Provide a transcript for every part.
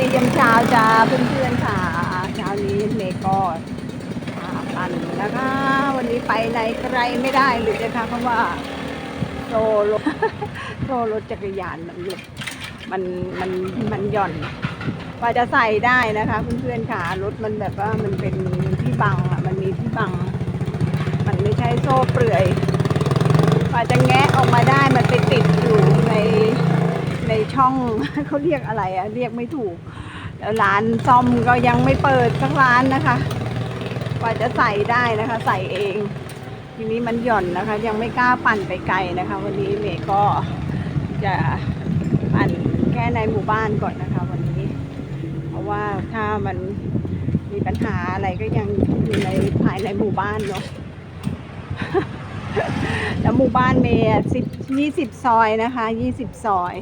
ดียามเช้าจ้าเพื่อนๆค่ะเช้านี้เมย์ก็ปั่นนะคะ วันนี้ไปไหนไกลไม่ได้เลยนะคะเพราะว่าโซรถโซรถจักรยานมันหลุดมันมันมันหย่อนกว่าจะใส่ได้นะคะเพื่อนๆค่ะรถมันแบบว่ามันเป็นที่บังอะมันมีที่บัง มันไม่ใช่โซ่เปลื่อยกว่าจะแงะออกมาได้มันไปติดอยู่ใน ใน ช่องเขาเรียกอะไรอะเรียกไม่ถูกแล้วร้านซ่อมก็ยังไม่เปิดสักร้านนะคะ กว่าจะใส่ได้นะคะ ใส่เอง ทีนี้มันหย่อนนะคะ ยังไม่กล้าปั่นไปไกลนะคะ วันนี้เมย์ก็จะปั่นแค่ในหมู่บ้านก่อนนะคะ วันนี้ เพราะว่าถ้ามันมีปัญหาอะไรก็ยังอยู่ในภายในหมู่บ้านเนาะแล้วหมู่บ้านเมย์สิบยี่สิบซอยนะคะยี่สิบซอย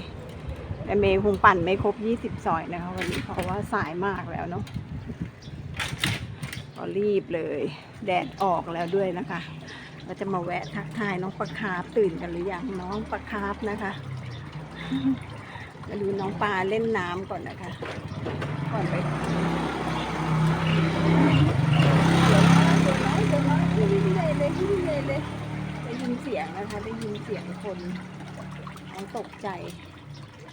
แต่เมย์คงปั่นไม่ครบยี่สิบซอยนะคะวันนี้เพราะว่าสายมากแล้วเนาะก็รีบเลย แดดออกแล้วด้วยนะคะเราจะมาแวะทักทายน้องปลาคาร์ฟตื่นกันหรือยังน้องปลาคาร์ฟนะคะมาดูน้องปลาเล่นน้ำก่อนนะคะ ก่อนไปได้ยินเสียงนะคะ ได้ยินเสียงคนน้องตกใจ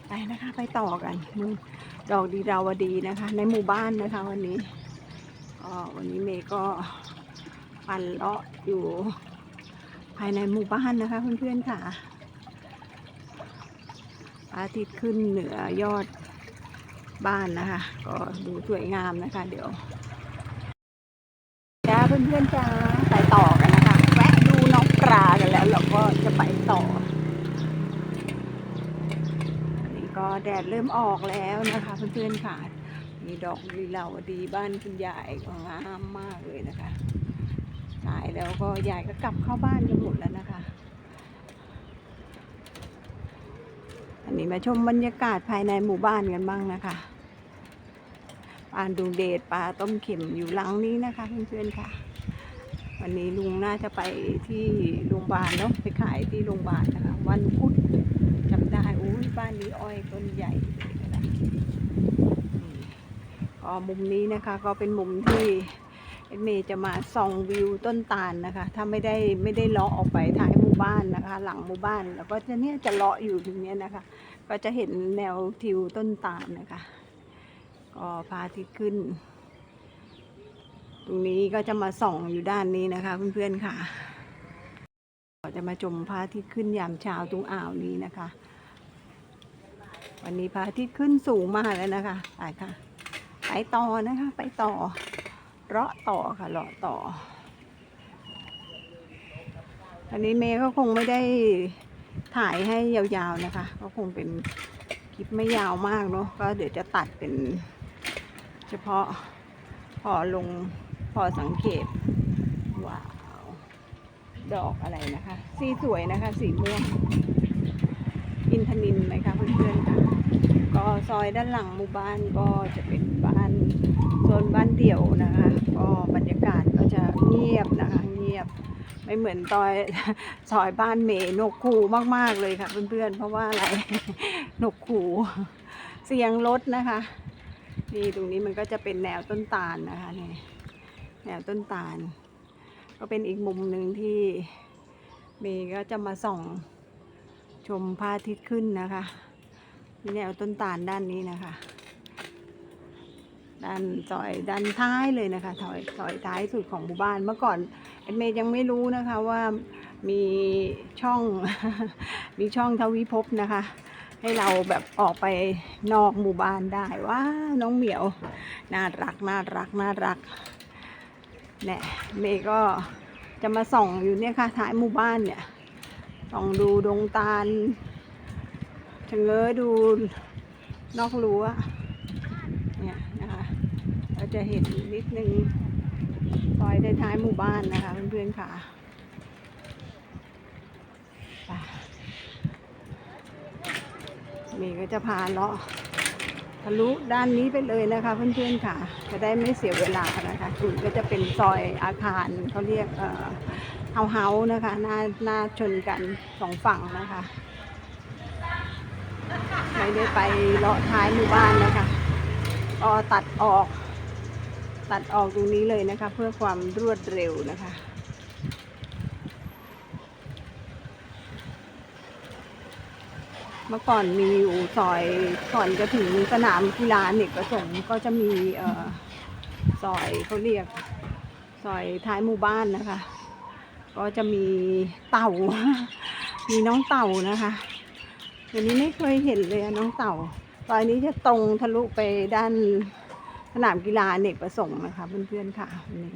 ไปนะคะไปต่อกันนู่นดอกดีดาวดีนะคะ ในหมู่บ้านนะคะวันนี้ก็วันนี้เมย์ก็ปั่นเลาะอยู่ภายในหมู่บ้านนะคะเพื่อนๆค่ะอาทิตย์ขึ้นเหนือยอดบ้านนะคะ ก็ดูสวยงามนะคะ เดี๋ยวจ้าเพื่อนๆจ้าไปต่อกันนะคะ แวะดูน้องปลากันแล้ว เราก็จะไปต่อ นี่ก็ แดดเริ่มออกแล้วนะคะ เพื่อนๆค่ะมีดอกลีลาวดีบ้านคุณยายก็งามมากเลยนะคะสายแล้วก็ยายก็กลับเข้าบ้านกันหมดแล้วนะคะ อันนี้มาชมบรรยากาศภายในหมู่บ้านกันบ้างนะคะปานดุงเดชปลาต้มเข็มอยู่หลังนี้นะคะเพื่อนๆค่ะ วันนี้ลุงน่าจะไปที่โรงพยาบาลเนาะไปขายที่โรงพยาบาลนะคะ วันพุธ จำได้อุ้ยบ้านนี้อ้อยต้นใหญ่เลยนะนี่ก็ มุมนี้นะคะ ก็เป็นมุมที่เอ็ดเมย์จะมาส่องวิวต้นตาลนะคะ ถ้าไม่ได้ไม่ได้เลาะออกไปท้ายหมู่บ้านนะคะ หลังหมู่บ้านแล้วก็จะเนี่ยจะเลาะอยู่ตรงเนี้ยนะคะ ก็จะเห็นแนวทิวต้นตาลนะคะก็พาทิตย์ขึ้น ตรงนี้ก็จะมาส่องอยู่ด้านนี้นะคะ เพื่อนๆค่ะก็จะมาชมพระอาทิตย์ขึ้นยามเช้าตรงอ่าวนี้นะคะ วันนี้พระอาทิตย์ขึ้นสูงมากแล้วนะคะไปค่ะ ไปต่อนะคะ ไปต่อเลาะต่อค่ะเลาะต่อ อันนี้เมย์ก็คงไม่ได้ถ่ายให้ยาวๆนะคะ ก็คงเป็นคลิปไม่ยาวมากเนาะก็เดี๋ยวจะตัดเป็น เฉพาะพอลงพอสังเกตว้าวดอกอะไรนะคะ สีสวยนะคะ สีม่วงอินทนินไหมคะเพื่อนๆค่ะ ก็ซอยด้านหลังหมู่บ้านก็จะเป็นบ้านโซนบ้านเดี่ยวนะคะ ก็บรรยากาศก็จะเงียบนะคะเงียบไม่เหมือนตอยซอยบ้านเมนกคูมาก ๆ เลยค่ะ เพื่อนๆ เพราะว่าอะไรนกคูเสียงรถนะคะนี่ตรงนี้มันก็จะเป็นแนวต้นตาลนะคะนี่แนวต้นตาล ก็เป็นอีกมุมหนึ่งที่เมย์ก็จะมาส่องชมพระอาทิตย์ขึ้นนะคะ ที่แนวต้นตาลด้านนี้นะคะ ด้านซอยด้านท้ายเลยนะคะซอยซอยท้ายสุดของหมู่บ้านเมื่อก่อนเอ็ดเมย์ยังไม่รู้นะคะว่ามีช่องมีช่องทวิภพนะคะ ให้เราแบบออกไปนอกหมู่บ้านได้ว้าน้องเหมียวน่ารักน่ารักน่ารักเนี่ยเมย์ก็จะมาส่องอยู่เนี่ยค่ะท้ายหมู่บ้านเนี่ยส่องดูดงตาล ชะเง้อดูนอกรั้วเนี่ยนะคะเราจะเห็นนิดนึงซอยในท้ายหมู่บ้านนะคะเพื่อนๆค่ะไปเมย์ก็จะพาเลาะทะลุด้านนี้ไปเลยนะคะเพื่อนๆค่ะ จะได้ไม่เสียเวลานะคะคือก็จะเป็นซอยอาคารเขาเรียกเอ่อเฮาเฮานะคะหน้าหน้าชนกันสองฝั่งนะคะ ไม่ได้ไปเลาะท้ายหมู่บ้านนะคะก็ตัดออก ตัดออกตรงนี้เลยนะคะ เพื่อความรวดเร็วนะคะเมื่อก่อนมีอยู่ซอยก่อนจะถึงสนามกีฬาเนกประสงค์ก็จะมีเออซอยเขาเรียกซอยท้ายหมู่บ้านนะคะ ก็จะมีเต่า มีน้องเต่านะคะ เดี๋ยวนี้ไม่เคยเห็นเลยน้องเต่าซอยนี้จะตรงทะลุไปด้านสนามกีฬาเนกประสงค์นะคะเพื่อนๆค่ะวันนี้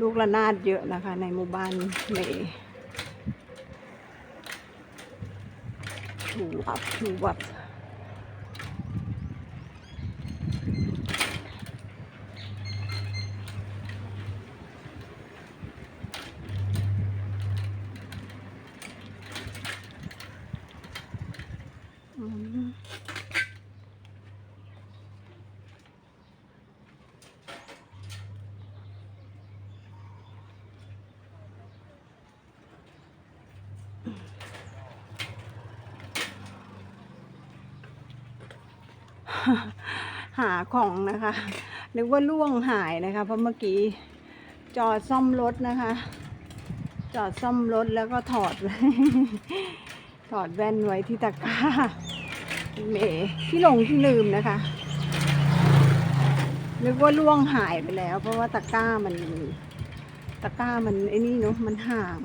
ลูกระนาดเยอะนะคะ ในหมู่บ้านเมถูวับถูวับ หาของนะคะนึกว่าล่วงหายนะคะ เพราะเมื่อกี้จอดซ่อมรถนะคะ จอดซ่อมรถแล้วก็ถอดไว้ถอดแว่นไว้ที่ตะกร้าเมที่หลงที่ลืมนะคะนึกว่าล่วงหายไปแล้ว เพราะว่าตะกร้ามันตะกร้ามันไอ้นี่เนาะมันห่าง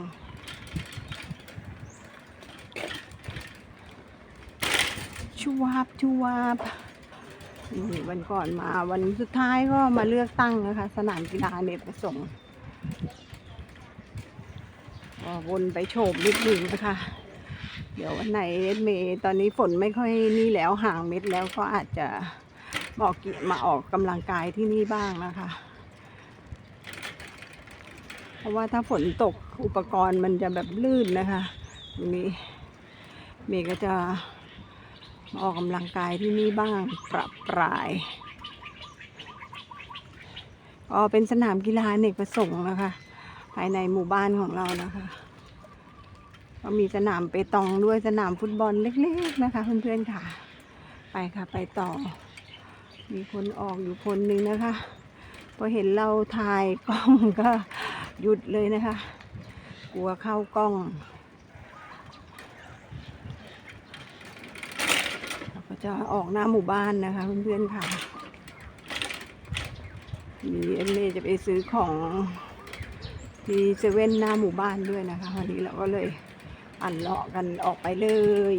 ชูวาบชูวาบนี่ วันก่อนมาวันสุดท้ายก็มาเลือกตั้งนะคะ สนามกีฬาเนตประสงค์วนไปโฉบนิดนึงนะคะ เดี๋ยววันไหนเมย์ตอนนี้ฝนไม่ค่อยนี่แล้วห่างเม็ดแล้วก็อาจจะบอกกิมาออกกำลังกายที่นี่บ้างนะคะ เพราะว่าถ้าฝนตกอุปกรณ์มันจะแบบลื่นนะคะตรงนี้เมย์ก็จะ ออกกำลังกายที่นี่บ้างประปรายก็เป็นสนามกีฬาเนกประสงค์นะคะ ภายในหมู่บ้านของเรานะคะ ก็มีสนามเปตองด้วยสนามฟุตบอลเล็กๆนะคะเพื่อนๆค่ะ ไปค่ะไปต่อ มีคนออกอยู่คนหนึ่งนะคะพอเห็นเราถ่ายกล้องก็หยุดเลยนะคะ กลัวเข้ากล้อง เราก็ จะออกหน้าหมู่บ้านนะคะเพื่อนๆค่ะมีเอมเมจะไปซื้อของที่เซเว่นหน้าหมู่บ้านด้วยนะคะวันนี้เราก็เลยปั่นเลาะกันออกไปเลย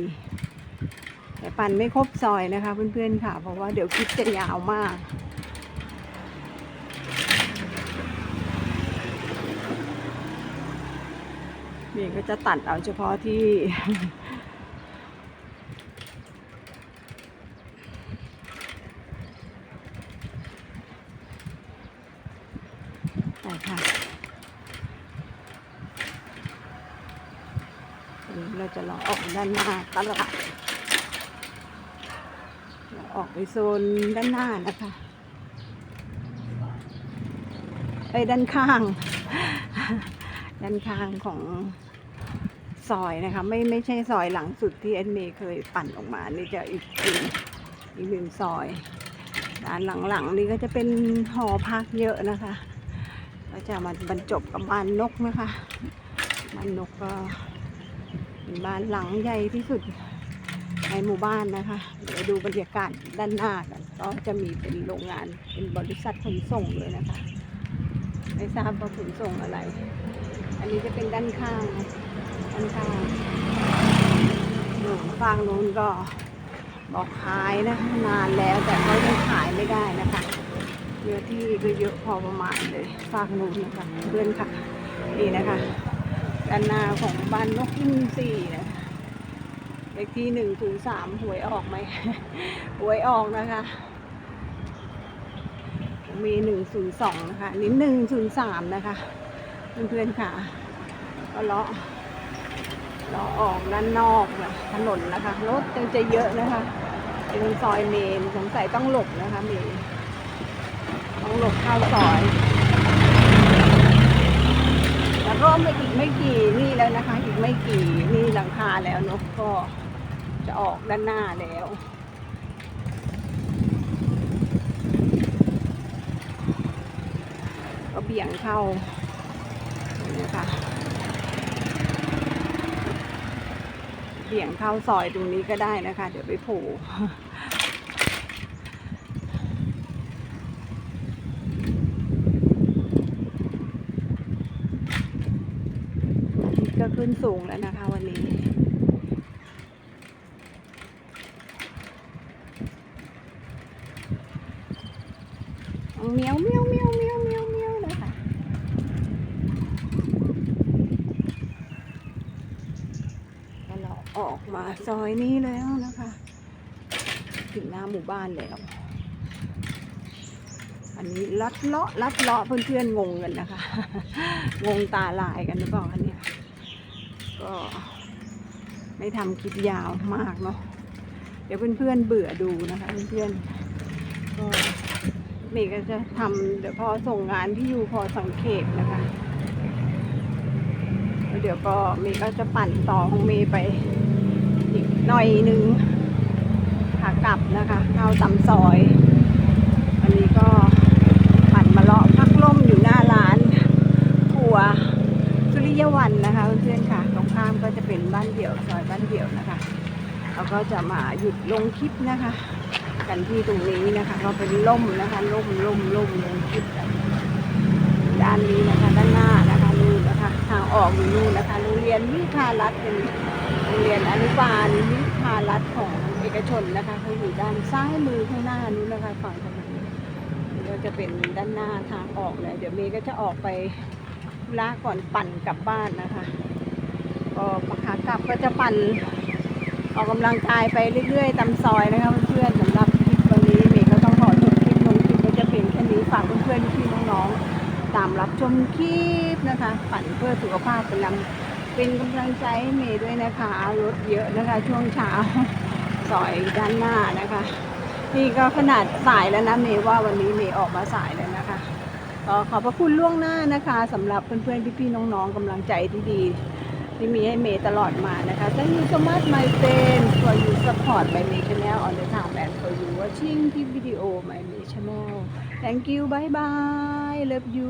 แต่ปั่นไม่ครบซอยนะคะเพื่อนๆค่ะ เพราะว่าเดี๋ยวคลิปจะยาวมากนี่ก็จะตัดเอาเฉพาะที่ ไปค่ะวันนี้เราจะล ออกด้านหน้าตลาดเราออกไปโซนด้านหน้านะคะไปด้านข้าง ด้านข้างของซอยนะคะ ไม่ไม่ใช่ซอยหลังสุดที่เอ็นเมย์เคยปั่นออกมา นี่จะอีกหนึ่งอีกหนึ่งซอยด้านหลังๆนี่ก็จะเป็นหอพักเยอะนะคะ ก็จะมาบรรจบกับบ้านนกนะคะบ้านนกก็ เป็นบ้านหลังใหญ่ที่สุดในหมู่บ้านนะคะ เดี๋ยวดูบรรยากาศด้านหน้ากันก็จะมีเป็นโรงงาน เป็นบริษัทขนส่งเลยนะคะ ไม่ทราบว่าขนส่งอะไร อันนี้จะเป็นด้านข้าง ด้านข้างหนูฝั่งนู้นก็บอกขายนะคะนานแล้วแต่เขายังขายไม่ได้นะคะเนื้อที่ก็เยอะพอประมาณเลยฝากนู้นนะคะเพื่อนค่ะ นี่นะคะ ด้านหน้าของบ้านนกอินทรีนะคะเลขที่หนึ่งถึงสามหวยออกไหมหวยออกนะคะ มีหนึ่งศูนย์สองนะคะนี่หนึ่งศูนย์สามนะคะ เพื่อนๆค่ะ ก็เลาะเลาะออกด้านนอกนะถนนนะคะ รถยังจะเยอะนะคะเป็นซอยเมนสงสัยต้องหลบนะคะเมนต้องหลบเข้าซอย แต่รก็ไม่อีกไม่กี่นี่แล้วนะคะ อีกไม่กี่นี่หลังคาแล้วเนกก็จะออกด้านหน้าแล้วก็เบี่ยงเข้านี้ค่ะเบี่ยงเข้าซอยตรงนี้ก็ได้นะคะ เดี๋ยวไปโผล่ ก็ขึ้น สูงแล้วนะคะวันนี้ เมียวเมียวเมียวเมียวเมียวเมียวนะคะก็เราออกมาซอยนี้แล้วนะคะ ถึงหน้าหมู่บ้านแล้ว อันนี้ลัดเลาะลัดเลาะเพื่อนๆงงกันนะคะ งงตาลายกันหรือเปล่าคะเนี่ย ก็ไม่ทำคลิปยาวมากเนาะเดี๋ยวเพื่อนๆเบื่อดูนะคะเพื่อนๆก็เมย์ก็จะทำเดี๋ยวพอส่งงานที่อยู่พอสังเกตนะคะแล้วเดี๋ยวก็เมย์ก็จะปั่นต่อของเมย์ไปอีกหน่อยนึงขากลับนะคะเข้าตำซอย อันนี้ก็ปั่นมาเลาะพักล่มอยู่หน้าร้านครัวสุริยวันนะคะเพื่อนๆค่ะ ตรงข้ามก็จะเป็นบ้านเดี่ยวซอยบ้านเดี่ยวนะคะเรา ก็จะมาหยุดลงคลิปนะคะ กันที่ตรงนี้นะคะ ก็เป็นล่มนะคะล่มล่มล่มลงคลิปกันด้านนี้นะคะ ด้านหน้านะคะนู่นนะคะ ทางออกอยู่นู่นนะคะโรงเรียนวิทารัตน์เป็นโรงเรียนอนุบาลวิทารัตน์ของเอกชนนะคะเขาอยู่ด้านซ้ายมือข้างหน้านู้นนะคะฝั่งถนนนี่ก็จะเป็นด้านหน้าทางออกเลยเดี๋ยวเมย์ก็จะออกไปธุระก่อนปั่นกลับบ้านนะคะก็ขากลับก็จะปั่น ออกกำลังกายไปเรื่อยๆตามซอยนะคะเพื่อนๆสำหรับคลิปวันนี้เมย์ก็ต้องขอจบคลิปลงคลิปก็จะเป็นแค่นี้ฝากเพื่อนๆพี่ๆน้องๆตามรับชมคลิปนะคะปั่นเพื่อสุขภาพเป็นกำเป็นกำลังใจให้เมย์ด้วยนะคะรถเยอะนะคะ ช่วงเช้าซอยด้านหน้านะคะนี่ก็ขนาดสายแล้วนะเมย์ว่าวันนี้เมย์ออกมาสายแล้วนะคะก็ขอบพระคุณล่วงหน้านะคะสำหรับเพื่อนๆพี่ๆน้องๆกำลังใจที่ดี ที่มีให้เมย์ตลอดมานะคะ Thank you so much my friend for you support my May channel on the time and for you watching this video my May channel Thank you bye bye love you